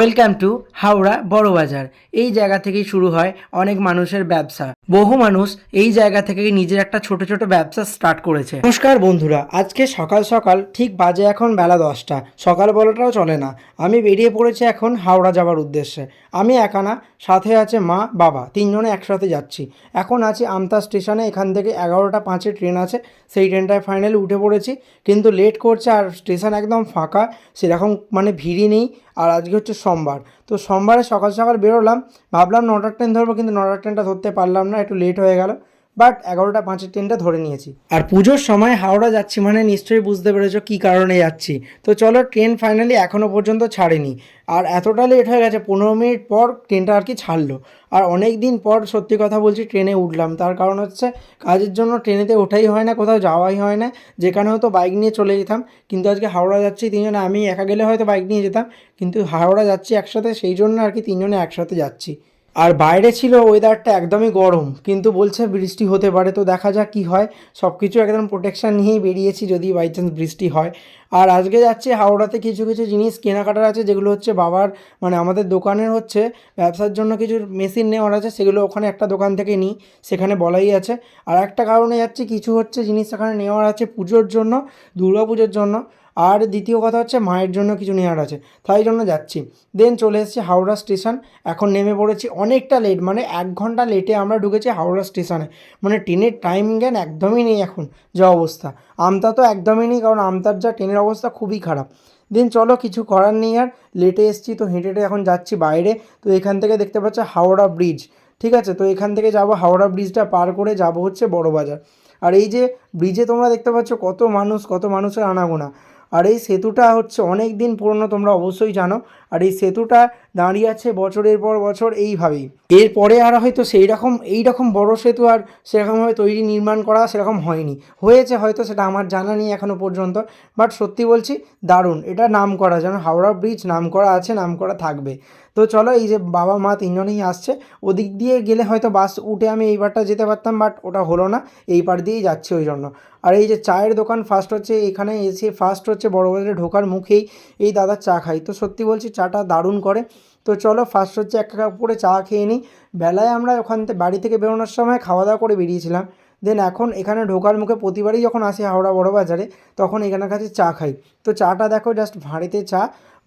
Welcome to Howrah Burrabazar. এই জায়গা থেকেই শুরু হয় অনেক মানুষের ব্যবসা। বহু মানুষ এই জায়গা থেকে নিজের একটা ছোট ছোট ব্যবসা স্টার্ট করেছে। নমস্কার বন্ধুরা, আজকে সকাল সকাল ঠিক বাজে এখন বেলা দশটা। সকাল বলাটাও চলে না। আমি বেরিয়ে পড়েছি এখন হাওড়া যাওয়ার উদ্দেশ্যে। আমি একানা সাথে আছে মা, বাবা, তিনজনে একসাথে যাচ্ছি। এখন আছি আমতা স্টেশনে, এখান থেকে এগারোটা পাঁচে ট্রেন আছে। সেই ট্রেনটায় ফাইনালি উঠে পড়েছি। কিন্তু লেট করছে আর স্টেশন একদম ফাঁকা। সেরকম মানে ভিড়ই নেই। আর আজকে হচ্ছে সোমবার। তো সোমবারে সকাল সকাল বেরোলাম, ভাবলাম নটার ট্রেন ধরবো, কিন্তু নটার ট্রেনটা ধরতে পারলাম না, একটু লেট হয়ে গেল। বাট এগারোটা পাঁচের ট্রেনটা ধরে নিয়েছি। আর পুজোর সময় হাওড়া যাচ্ছি মানে নিশ্চয়ই বুঝতে পেরেছ কী কারণে যাচ্ছি। তো চলো ট্রেন ফাইনালি এখনও পর্যন্ত ছাড়েনি। আর এতটা লেট হয়ে গেছে, পনেরো মিনিট পর ট্রেনটা আর কি ছাড়লো। আর অনেক দিন পর সত্যি কথা বলছি ট্রেনে উঠলাম। তার কারণ হচ্ছে কাজের জন্য ট্রেনেতে ওঠাই হয় না, কোথাও যাওয়াই হয় না। যেখানে হয়তো বাইক নিয়ে চলে যেতাম, কিন্তু আজকে হাওড়া যাচ্ছি, তিনজনে আমি একা গেলে হয়তো বাইক নিয়ে যেতাম। কিন্তু হাওড়া যাচ্ছি একসাথে, সেই জন্য আর কি তিনজনে একসাথে যাচ্ছি। আর বাইরে ছিল ওয়েদারটা একদমই গরম, কিন্তু বলছে বৃষ্টি হতে পারে, তো দেখা যাক কী হয়। সব কিছু একদম প্রোটেকশান নিয়েই বেরিয়েছি যদি বাই চান্স বৃষ্টি হয়। আর আজকে যাচ্ছে হাওড়াতে কিছু কিছু জিনিস কেনাকাটার আছে, যেগুলো হচ্ছে বাবার মানে আমাদের দোকানের হচ্ছে, ব্যবসার জন্য কিছু মেশিন নেওয়ার আছে, সেগুলো ওখানে একটা দোকান থেকে নিই, সেখানে বলাই আছে। আর একটা কারণে যাচ্ছে, কিছু হচ্ছে জিনিস সেখানে নেওয়ার আছে পুজোর জন্য দুর্গা পুজোর জন্য। আর দ্বিতীয় কথা হচ্ছে মায়ের জন্য কিছু নেওয়ার আছে। তাই জন্য যাচ্ছি। দেন চলে এসেছি হাওড়া স্টেশন। এখন নেমে পড়েছি অনেকটা লেট মানে এক ঘণ্টা লেটে আমরা ঢুকেছি হাওড়া স্টেশনে। মানে ট্রেনের টাইম জ্ঞান একদমই নেই এখন যা অবস্থা। আমতা তো একদমই নেই, কারণ আমতার যা ট্রেনের অবস্থা খুবই খারাপ। দেন চলো কিছু করার নেই আর। লেটে এসেছি তো হেঁটে হেঁটে এখন যাচ্ছি বাইরে। তো এখান থেকে দেখতে পাচ্ছ হাওড়া ব্রিজ ঠিক আছে? তো এখান থেকে যাব, হাওড়া ব্রিজটা পার করে যাব হচ্ছে বড়বাজার। আর এই যে ব্রিজে তোমরা দেখতে পাচ্ছ কত মানুষ, কত মানুষের আনাগোনা। আর এই সেতুটা হচ্ছে অনেক দিন পুরনো, তোমরা অবশ্যই জানো। আর এই সেতুটা দাঁড়িয়ে আছে বছরের পর বছর এইভাবেই। এরপরে আর হয়তো সেই রকম এই রকম বড় সেতু আর সেরকমভাবে তৈরি নির্মাণ করা সেরকম হয়নি। হয়েছে হয়তো, সেটা আমার জানা নেই এখনও পর্যন্ত। বাট সত্যি বলছি, দারুণ। এটা নাম করা যেন হাওড়া ব্রিজ নাম করা আছে নাম করা থাকবে। তো চলো এই যে বাবা মা তিনজনেই আসছে, ওদিক দিয়ে গেলে হয়তো বাস উঠে আমি এইবারটা যেতে পারতাম, বাট ওটা হলো না, এই পার দিয়েই যাচ্ছি ওই জন্য। আর এই যে চায়ের দোকান ফার্স্ট হচ্ছে, এখানে এসে ফার্স্ট হচ্ছে বড় বাজারে ঢোকার মুখেই এই দাদা চা খাই তো সত্যি বলছি, চাটা দারুণ করে। তো চলো ফার্স্ট হচ্ছে এক কাপ করে চা খেয়ে নিই। বেলায় আমরা ওখান থেকে বাড়ি থেকে বেরোনোর সময় খাওয়া দাওয়া করে বেরিয়েছিলাম। দেন এখন এখানে ঢোকার মুখে প্রতিবারই যখন আসি হাওড়া বড় বাজারে, তখন এখানের কাছে চা খাই। তো চাটা দেখো জাস্ট ভাঁড়িতে চা,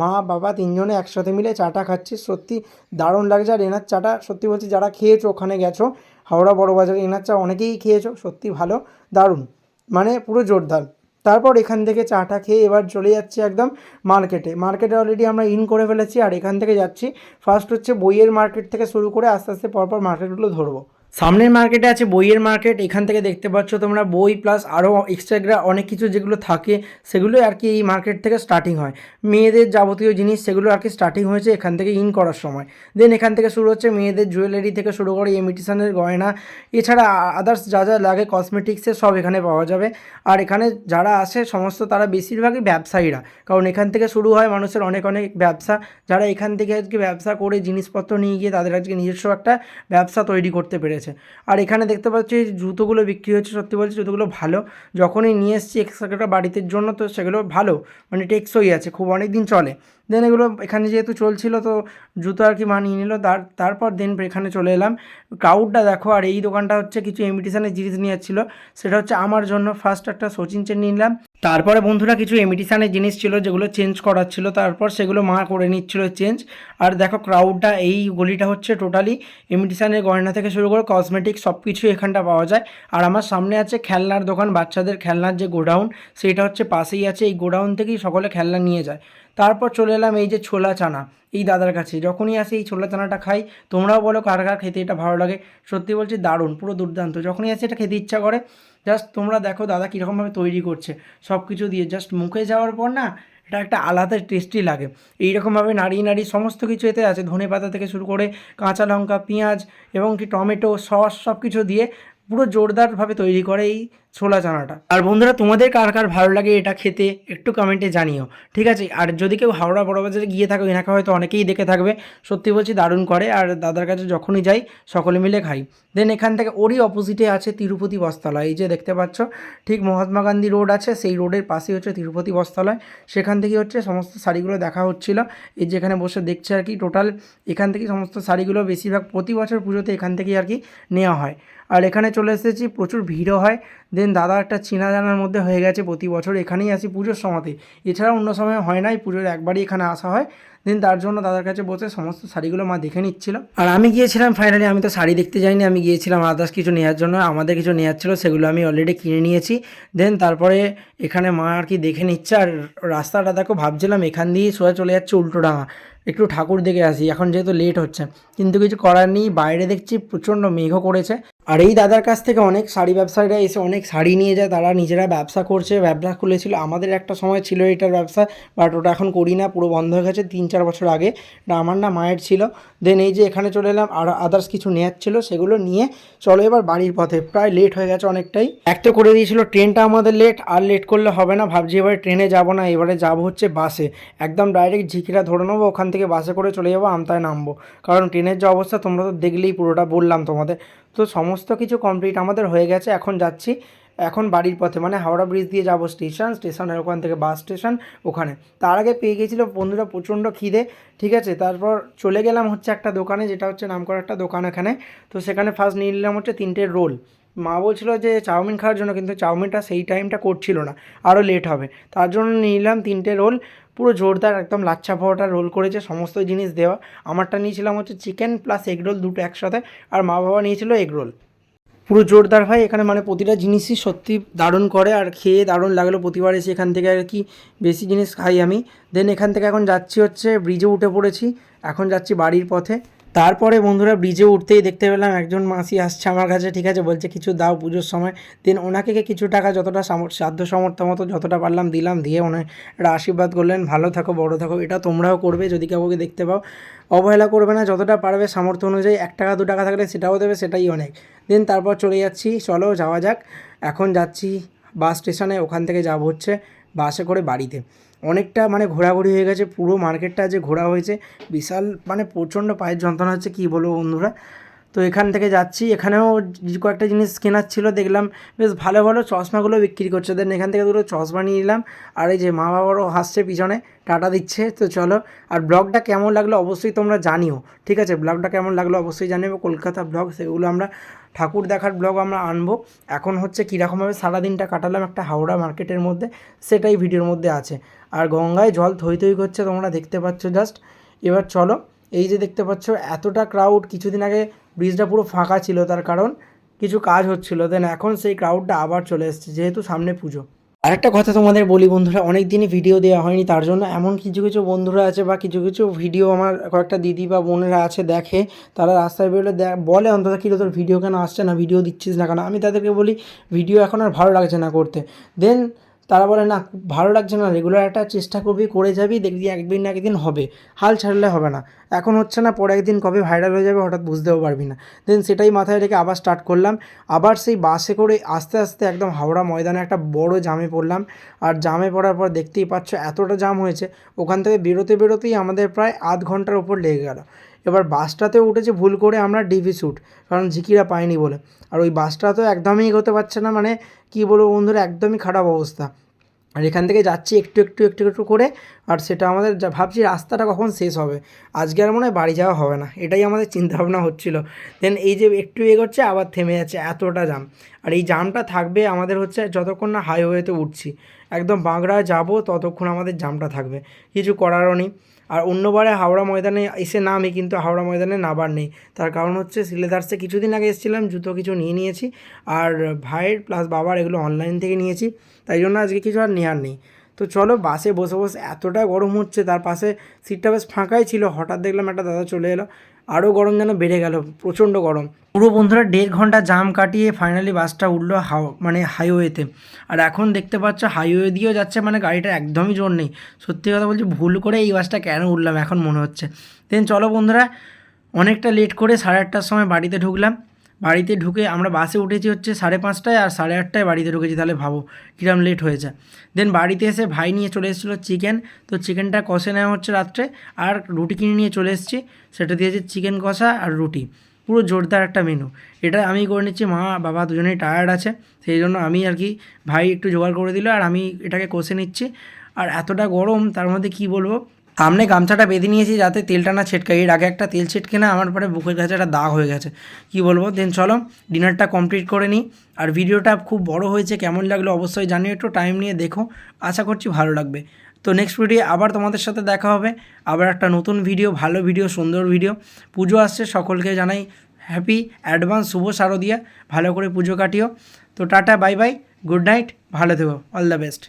মা, বাবা তিনজনে একসাথে মিলে চাটা খাচ্ছি। সত্যি দারুণ লাগছে। আর এনার চাটা সত্যি বলছি, যারা খেয়েছো, ওখানে গেছো, হাওড়া বড় বাজারে এনার চা অনেকেই খেয়েছো, সত্যি ভালো, দারুণ মানে পুরো জোরদার। তারপর এখান থেকে চাটা খেয়ে এবার চলে যাচ্ছি একদম মার্কেটে। মার্কেটে অলরেডি আমরা ইন করে ফেলেছি, আর এখান থেকে যাচ্ছি। ফার্স্ট হচ্ছে বইয়ের মার্কেট থেকে শুরু করে আস্তে আস্তে পরপর মার্কেটগুলো ধরবো। সামনের মার্কেটে আছে, বইয়ের মার্কেট এখান থেকে দেখতে পাচ্ছ তোমরা বই প্লাস আরও এক্সট্রাগ্রা অনেক কিছু যেগুলো থাকে সেগুলো আর কি এই মার্কেট থেকে স্টার্টিং হয়। মেয়েদের যাবতীয় জিনিস সেগুলো আর কি স্টার্টিং হয়েছে এখান থেকে ইন করার সময়। দেন এখান থেকে শুরু হচ্ছে মেয়েদের জুয়েলারি থেকে শুরু করে ইমিটেশনের গয়না, এছাড়া আদার্স যা যা লাগে কসমেটিক্সের সব এখানে পাওয়া যাবে। আর এখানে যারা আসে সমস্ত তারা বেশিরভাগই ব্যবসায়ীরা। কারণ এখান থেকে শুরু হয় মানুষের অনেক অনেক ব্যবসা। যারা এখান থেকে আজকে ব্যবসা করে জিনিসপত্র নিয়ে গিয়ে তাদের আজকে নিজস্ব একটা ব্যবসা তৈরি করতে পেরেছে। আর এখানে দেখতে পাচ্ছি জুতোগুলো বিক্রি হচ্ছে, সত্যি বলছি জুতোগুলো ভালো। যখনই নিয়ে এসেছি এক্সট্রা বাড়িতে জন্য, তো সেগুলো ভালো মানে টেকসই আছে, খুব অনেক দিন চলে। দেন এগুলো এখানে যেহেতু চলছিল, তো জুতো আর কি মানিয়ে নিল। তার, তারপর দেন এখানে চলে এলাম। ক্রাউডটা দেখো, আর এই দোকানটা হচ্ছে কিছু ইমিটেশনের জিনিস নিয়ে যাচ্ছিল সেটা হচ্ছে আমার জন্য ফার্স্ট একটা সচিন চেন নিলাম। তারপরে বন্ধুরা কিছু এমিটিশানের জিনিস ছিল যেগুলো চেঞ্জ করার ছিল, তারপর সেগুলো মা করে নিচ্ছিল চেঞ্জ আর দেখো ক্রাউডটা এই গলিটা হচ্ছে টোটালি ইমিটেশনের গয়না থেকে শুরু করে কসমেটিক সব কিছু এখানটা পাওয়া যায়। আর আমার সামনে আছে খেলনার দোকান, বাচ্চাদের খেলনার যে গোডাউন সেটা হচ্ছে পাশেই আছে। এই গোডাউন থেকেই সকলে খেলনা নিয়ে যায়। তারপর চলে এলাম এই যে ছোলা চানা, এই দাদার কাছে। যখনই আসি এই ছোলা চানাটা খাই, তোমরাও বলো কার কার খেতে এটা ভালো লাগে। সত্যি বলছি, দারুণ, পুরো দুর্দান্ত। যখনই আসি এটা খেতে ইচ্ছা করে জাস্ট তোমরা দেখো দাদা কীরকমভাবে তৈরি করছে। সব কিছু দিয়ে জাস্ট মুখে যাওয়ার পর না, এটা একটা আলাদা টেস্টি লাগে। এইরকমভাবে নাড়িয়ে নাড়িয়ে সমস্ত কিছু এতে আছে। ধনে পাতা থেকে শুরু করে কাঁচা লঙ্কা, পেঁয়াজ এবং কি টমেটো, সস সব কিছু দিয়ে পুরো জোরদারভাবে তৈরি করে এই ছোলা চানাটা। আর বন্ধুরা, তোমাদের কার কার ভালো লাগে এটা খেতে, একটু কমেন্টে জানিও, ঠিক আছে? আর যদি কেউ হাওড়া বড় বাজারে গিয়ে থাকো, এনাকে হয়তো অনেকেই দেখে থাকবে, সত্যি বলছি দারুণ করে, আর দাদার কাছে যখনই যাই, সকলে মিলে খাই। দেন এখান থেকে ওরই অপোজিটে আছে তিরুপতি বস্তালয়, এই যে দেখতে পাচ্ছ, ঠিক মহাত্মা গান্ধী রোড আছে, সেই রোডের পাশেই হচ্ছে তিরুপতি বস্তালয়, সেখান থেকে হচ্ছে সমস্ত শাড়িগুলো দেখা হচ্ছিল, এই যেখানে বসে দেখছে আর কি টোটাল এখান থেকেই সমস্ত শাড়িগুলো বেশিরভাগ প্রতি বছর পুজোতে এখান থেকেই আর কি নেওয়া হয়। আর এখানে চলে এসেছি, প্রচুর ভিড়ও হয় দেন দাদা একটা চেনা জানার মধ্যে হয়ে গেছে প্রতি বছর, এখানেই আসি পুজোর সময়তে। এছাড়া অন্য সময় হয় নাই, পুজোর একবারই এখানে আসা হয়। দেন তার জন্য দাদার কাছে বসে সমস্ত শাড়িগুলো মা দেখে নিচ্ছিল। আর আমি গিয়েছিলাম ফাইনালি আমি তো শাড়ি দেখতে যাইনি, আমি গিয়েছিলাম আদার্স কিছু নেওয়ার জন্য, আমাদের কিছু নেওয়ার ছিল, সেগুলো আমি অলরেডি কিনে নিয়েছি। দেন তারপরে এখানে মা আর কি দেখে নিচ্ছে, আর রাস্তাটা দেখো, ভাবছিলাম এখান দিয়েই সোজা চলে যাচ্ছে উল্টোডাঙা একটু ঠাকুর দেখে আসি, এখন যেহেতু লেট হচ্ছে। কিন্তু কিছু করার নেই, বাইরে দেখছি প্রচণ্ড মেঘও করেছে। আর এই দাদার কাছ থেকে অনেক শাড়ি ব্যবসায়ীরা এসে অনেক শাড়ি নিয়ে যায়, তারা নিজেরা ব্যবসা করছে, ব্যবসা খুলেছিল। আমাদের একটা সময় ছিল এটার ব্যবসা বাট ওটা এখন করি না, পুরো বন্ধ হয়ে গেছে তিন চার বছর আগে। আমার না মায়ের ছিল। দেন এই যে এখানে চলে এলাম, আর আদার্স কিছু নেওয়ার ছিল, সেগুলো নিয়ে চলো এবার বাড়ির পথে। প্রায় লেট হয়ে গেছে অনেকটাই। এক তো করে দিয়েছিল ট্রেনটা আমাদের লেট আর লেট করলে হবে না। ভাবছি এবারে ট্রেনে যাব না, এবারে যাব হচ্ছে বাসে একদম ডাইরেক্ট ঝিকিরা ধরে নেব, ওখান থেকে বাসে করে চলে যাব, আমতায় নামবো। কারণ ট্রেনের যে অবস্থা, তোমরা তো দেখলেই পুরোটা বললাম তোমাদের। তো সমস্ত কিছু কমপ্লিট আমাদের হয়ে গেছে, এখন যাচ্ছি, এখন বাড়ির পথে মানে হাওড়া ব্রিজ দিয়ে যাব স্টেশন স্টেশনের ওখান থেকে বাস স্টেশন ওখানে। তার আগে পেয়ে গেছিল বন্ধুরা প্রচণ্ড খিদে, ঠিক আছে? তারপর চলে গেলাম হচ্ছে একটা দোকানে, যেটা হচ্ছে নাম করা একটা দোকান এখানে। তো সেখানে ফার্স্ট নিয়ে নিলাম হচ্ছে তিনটে রোল মা বলছিল যে চাউমিন খাওয়ার জন্য, কিন্তু চাউমিনটা সেই টাইমটা করছিল না আরও লেট হবে। তার জন্য নিয়ে নিলাম তিনটে রোল পুরো জোরদার একদম লাচ্ছা পাওয়াটা রোল করেছে, সমস্ত জিনিস দেওয়া। আমারটা নিয়েছিলাম হচ্ছে চিকেন প্লাস এগ রোল দুটো একসাথে, আর মা বাবা নিয়েছিল এগ রোল পুরো জোরদার হয় এখানে মানে প্রতিটা জিনিসই সত্যি দারুণ করে, আর খেয়ে দারুণ লাগল প্রতিবার এসে এখান থেকে আর কি বেশি জিনিস খাই আমি। দেন এখান থেকে এখন যাচ্ছি হচ্ছে ব্রিজে উঠে পড়েছি, এখন যাচ্ছি বাড়ির পথে। তারপরে বন্ধুরা ব্রিজে উঠতেই দেখতে পেলাম একজন মাসি আসছে আমার কাছে, ঠিক আছে? বলছে, কিছু দাও পুজোর সময়। দেন ওনাকে কিছু টাকা যতটা সাধ্য সামর্থ্য মতো যতটা পারলাম দিলাম, দিয়ে ওনার আশীর্বাদ করলেন, ভালো থাকো, বড় থাকো, এটা তোমরাও করবে যদি কাউকে দেখতে পাও। অবহেলা করবে না, যতটা পারবে সামর্থ্য অনুযায়ী এক টাকা, দু টাকা থাকলে সেটাও দেবে, সেটাই অনেক। দেন তারপর চলে যাচ্ছি, চলো যাওয়া যাক। এখন যাচ্ছি বাস স্টেশনে, ওখান থেকে যাব হচ্ছে বাসে করে বাড়িতে। অনেকটা মানে ঘোরাঘুরি হয়ে গেছে, পুরো মার্কেটটা যে ঘোরা হয়েছে, বিশাল মানে প্রচণ্ড পায়ের যন্ত্রণা হচ্ছে, কী বলব বন্ধুরা? তো এখান থেকে যাচ্ছি। এখানেও কয়েকটা জিনিস কেনার ছিল, দেখলাম বেশ ভালো ভালো চশমাগুলো বিক্রি করছে। দেন এখান থেকে দুটো চশমা নিয়ে নিলাম। আর এই যে মা বাবারও হাসছে পিছনে, টাটা দিচ্ছে। তো চলো, আর ব্লগটা কেমন লাগল অবশ্যই তোমরা জানিও, ঠিক আছে? ব্লগটা কেমন লাগল অবশ্যই জানিও। কলকাতা ব্লগ, সেগুলো আমরা ঠাকুর দেখার ব্লগ আমরা আনব। এখন হচ্ছে কীরকমভাবে সারাদিনটা কাটালাম একটা হাওড়া মার্কেটের মধ্যে, সেটাই ভিডিওর মধ্যে আছে। আর গঙ্গায় জল থই থই করছে, তোমরা দেখতে পাচ্ছ জাস্ট এবার চলো, এই যে দেখতে পাচ্ছ, এতটা ক্রাউড কিছুদিন আগে ব্রিজটা পুরো ফাঁকা ছিল, তার কারণ কিছু কাজ হচ্ছিল। দেন এখন সেই ক্রাউডটা আবার চলে এসেছে, যেহেতু সামনে পুজো। আরেকটা কথা তোমাদের বলি বন্ধুরা অনেক দিনই ভিডিও দেওয়া হয়নি, তার জন্য এমন কিছু কিছু বন্ধুরা আছে বা কিছু কিছু ভিডিও আমার কয়েকটা দিদি বা বোনেরা আছে, দেখে তারা রাস্তায় বেরোলে বলে অন্তত, কি তোর ভিডিও কেন আসছে না? ভিডিও দিচ্ছিস না কেন? আমি তাদেরকে বলি ভিডিও এখন আর ভালো লাগছে না করতে। দেন তারা বলে, না ভালো লাগছে না রেগুলার একটা চেষ্টা করবি, করে যাবি, দেখবি একদিন না একদিন হবে। হাল ছাড়লে হবে না। এখন হচ্ছে না পরে একদিন কবে ভাইরাল হয়ে যাবে হঠাৎ বুঝতেও পারবি না। দেন সেটাই মাথায় রেখে আবার স্টার্ট করলাম। আবার সেই বাসে করে আস্তে আস্তে একদম হাওড়া ময়দানে একটা বড় জামে পড়লাম। আর জামে পড়ার পর দেখতেই পাচ্ছ, এতটা জাম হয়েছে। ওখান থেকে বেরোতে বেরোতেই আমাদের প্রায় আধ ঘণ্টার ওপর লেগে গেল। এবার বাসটাতে উঠেছে ভুল করে আমরা ডিভি স্যুট কারণ ঝিকিরা পাইনি বলে। আর ওই বাসটা তো একদমই এগোতে পারছে না মানে কী বলব বন্ধুরা, একদমই খারাপ অবস্থা। আর এখান থেকে যাচ্ছি একটু একটু একটু একটু করে, আর সেটা আমাদের যা ভাবছি রাস্তাটা কখন শেষ হবে। আজকে আর মনে হয় বাড়ি যাওয়া হবে না। এটাই আমাদের চিন্তাভাবনা হচ্ছিল। দেন এই যে একটু এগোচ্ছে, আবার থেমে যাচ্ছে, এতটা জাম আর এই জামটা থাকবে আমাদের হচ্ছে যতক্ষণ না হাইওয়েতে উঠছি। একদম বাঁকড়া যাব, ততক্ষণ আমাদের জামটা থাকবে। কিছু করারও নেই। আর অন্যবারে হাওড়া ময়দানে এসে নামি, কিন্তু হাওড়া ময়দানে নাবার নেই। তার কারণ হচ্ছে সিলেদার্সে কিছুদিন আগে এসেছিলাম, জুতো কিছু নিয়ে নিয়েছি। আর ভাইয়ের প্লাস বাবার এগুলো অনলাইন থেকে নিয়েছি, তাই জন্য আজকে কিছু আর নেওয়ার নেই। তো চলো বাসে বসে বসে এতটা গরম হচ্ছে, তার পাশে সিটটা বেশ ফাঁকাই ছিল। হঠাৎ দেখলাম একটা দাদা চলে এলো। আরও গরম যেন বেড়ে গেল, প্রচণ্ড গরম। পুরো বন্ধুরা দেড় ঘণ্টা জাম কাটিয়ে ফাইনালি বাসটা উঠল হাও মানে হাইওয়েতে আর এখন দেখতে পাচ্ছ হাইওয়ে দিয়েও যাচ্ছে মানে গাড়িটা একদমই জোর নেই। সত্যি কথা বলছি, ভুল করে এই বাসটা কেন উঠলাম, এখন মনে হচ্ছে। দেন চলো বন্ধুরা, অনেকটা লেট করে সাড়ে আটটার সময় বাড়িতে ঢুকলাম। বাড়িতে ঢুকে আমরা বাসে উঠেছি হচ্ছে সাড়ে পাঁচটায় আর সাড়ে আটটায় বাড়িতে ঢুকেছি, তাহলে ভাবো কিরম লেট হয়েছে দেন বাড়িতে এসে ভাই নিয়ে চলে এসেছিল চিকেন তো চিকেনটা কষে নেওয়া হচ্ছে রাত্রে আর রুটি কিনে নিয়ে চলে এসেছি। সেটা দিয়েছে চিকেন কষা আর রুটি, পুরো জোরদার একটা মেনু এটা আমি করে নিচ্ছি, মা, বাবা দুজনেই টায়ার্ড আছে, সেই জন্য আমি আর কি ভাই একটু জোগাড় করে দিল আর আমি এটাকে কষে নিচ্ছি। আর এতটা গরম, তার মধ্যে কি বলব? সামনে গামছাটা বেঁধে নিয়েছি যাতে তেলটা না ছেটকায় এর আগে একটা তেল ছিটকে না, আমার পরে বুকের কাছে একটা দাগ হয়ে গেছে। কি বলব? দেন চলো, ডিনারটা কমপ্লিট করে নিই। আর ভিডিওটা খুব বড় হয়েছে, কেমন লাগল অবশ্যই জানিও, একটু টাইম নিয়ে দেখো। আশা করছি ভালো লাগবে। তো নেক্সট ভিডিও আবার তোমাদের সাথে দেখা হবে। আবার একটা নতুন ভিডিও ভালো ভিডিও সুন্দর ভিডিও পুজো আসছে, সকলকে জানাই হ্যাপি অ্যাডভান্স শুভ শারদিয়া। ভালো করে পুজো কাটিও। তো tata bye bye good night ভালো থেকো অল দ্য বেস্ট